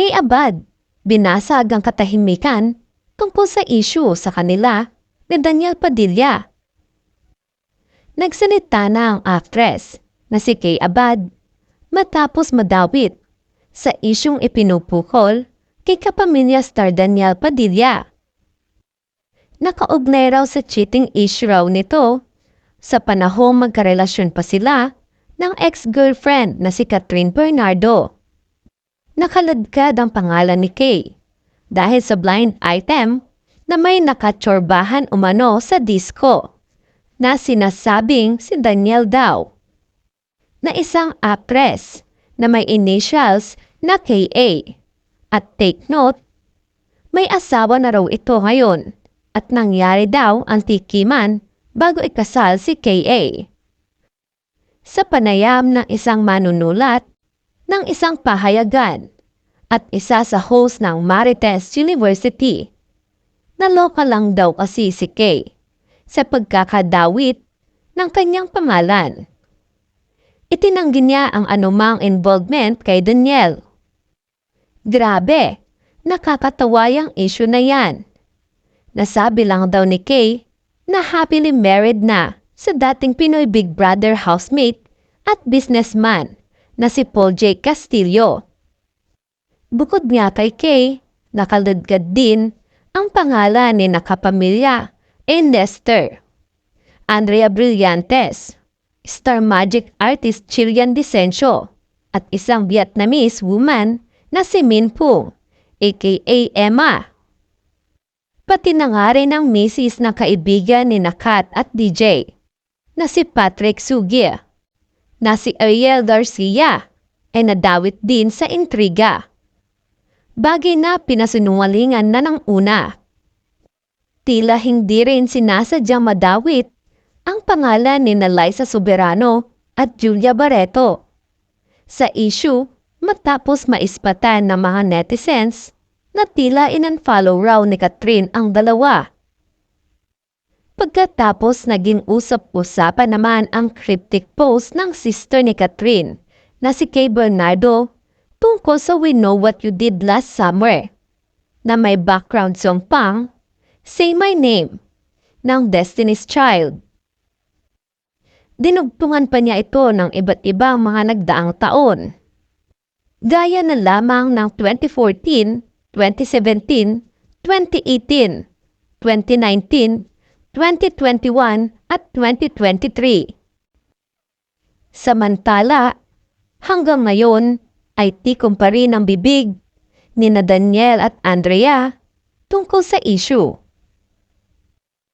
Kay Abad, binasag ang katahimikan tungkol sa issue sa kanila ni Daniel Padilla. Nagsalita na ang actress na si Kay Abad matapos madawit sa isyong ipinupukol kay kapamilya star Daniel Padilla. Nakaugnay raw sa cheating issue raw nito sa panahong magkarelasyon pa sila ng ex-girlfriend na si Catherine Bernardo. Nakaladkad ang pangalan ni Kay dahil sa blind item na may nakatsorbahan umano sa disco na sinasabing si Daniel daw na isang actress na may initials na KA. At take note, may asawa na raw ito ngayon at nangyari daw ang tikiman bago ikasal si KA. Sa panayam ng isang manunulat ng isang pahayagan at isa sa host ng Marites University, naloka lang daw kasi si Kay sa pagkakadawit ng kanyang pangalan. Itinanggi niya ang anumang involvement kay Daniel. Grabe, nakakatawa yung issue na yan. Nasabi lang daw ni Kay na happily married na sa dating Pinoy Big Brother housemate at businessman na si Paul J. Castillo. Bukod nga kay Kay, nakaladgad din ang pangalan ni nakapamilya e Lester. Andrea Brillantes, star magic artist Chilean Dicencio, at isang Vietnamese woman na si Min Pung, aka Emma. Pati na nga rin ang misis na kaibigan ni Nakat at DJ, na si Patrick Sugia, na si Ariel Garcia, ay nadawit din sa intriga. Bagay na pinasinungalingan na ng una. Tila hindi rin sinasadyang madawit ang pangalan ni Liza Soberano at Julia Barreto. Sa issue, matapos maispatan ng mga netizens na tila in-unfollow raw ni Catherine ang dalawa. Pagkatapos naging usap-usapan naman ang cryptic post ng sister ni Catherine na si Kay Bernardo tungkol sa We Know What You Did Last Summer na may background song pang Say My Name ng Destiny's Child. Dinugtungan pa niya ito ng iba't ibang mga nagdaang taon. Gaya na lamang ng 2014, 2017, 2018, 2019, 2021 at 2023. Samantala, hanggang ngayon ay tikom pa rin ang bibig ni na Daniel at Andrea tungkol sa issue.